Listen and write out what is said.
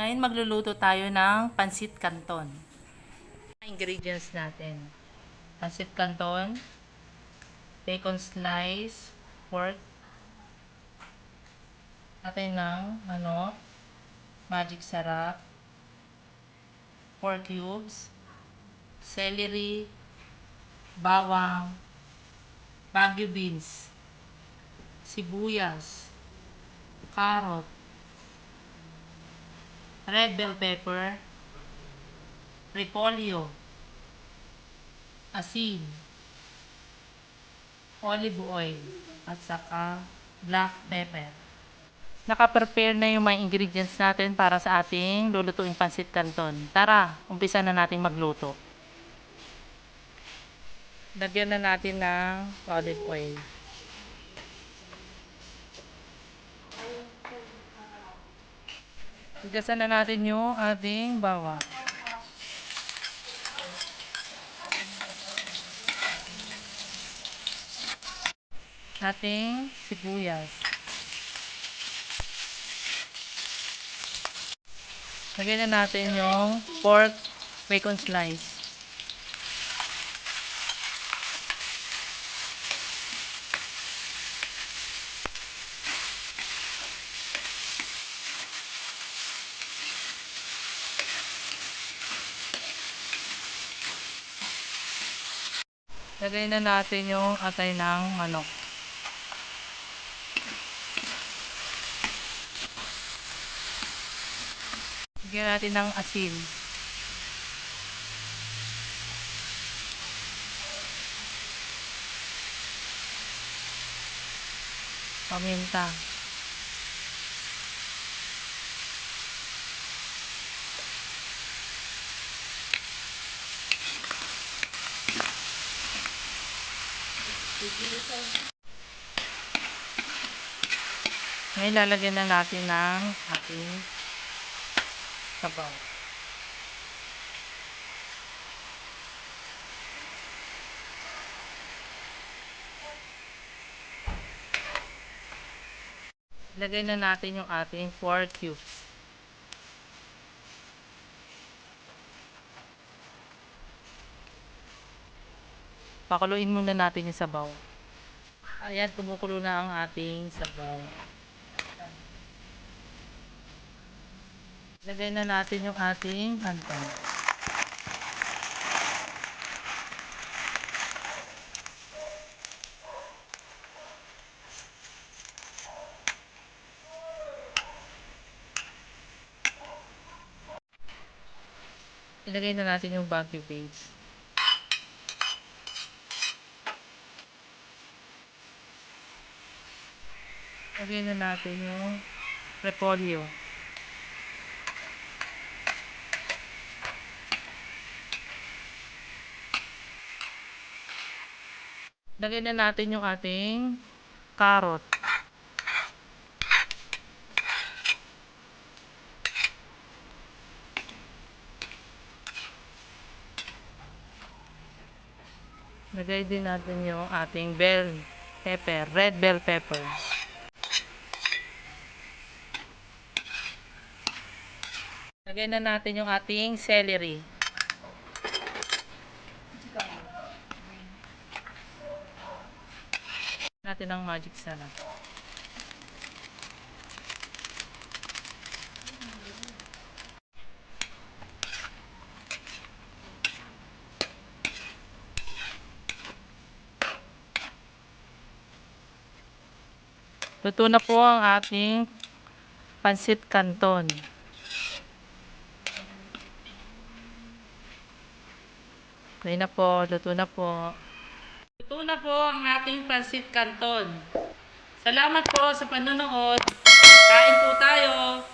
Ngayon magluluto tayo ng pansit canton. Ingredients natin. Pansit canton, bacon slice, pork, natin ng ano, magic sarap, pork cubes, celery, bawang, bagu beans, sibuyas, carrot, red bell pepper, repolyo, asin, olive oil, at saka black pepper. Naka-prepare na yung mga ingredients natin para sa ating lulutuing pansit canton. Tara, umpisa na natin magluto. Lagyan na natin ng olive oil. Igasan na natin yung ating bawang. Ating sibuyas. Lagyan na natin yung pork bacon slice. Lagay na natin yung atay ng manok. Lagyan natin ng asin. Paminta. Ngayon lalagyan na natin ng ating sabaw. Lagay na natin yung ating 4 cubes. Pakuluin muna natin yung sabaw. Ayan, kumukulo na ang ating sabaw. Lagay na natin yung ating hantan. Ilagay na natin yung bagu beans. Lagay na natin yung repolyo. Lagay na natin yung ating carrot. Lagay din natin yung ating bell pepper, red bell pepper. Lagay na natin yung ating celery. natin ang magic sarap. Luto na po ang ating pansit canton. Okay na po, luto na po. Luto na po ang ating pansit canton. Salamat po sa panonood. Kain po tayo.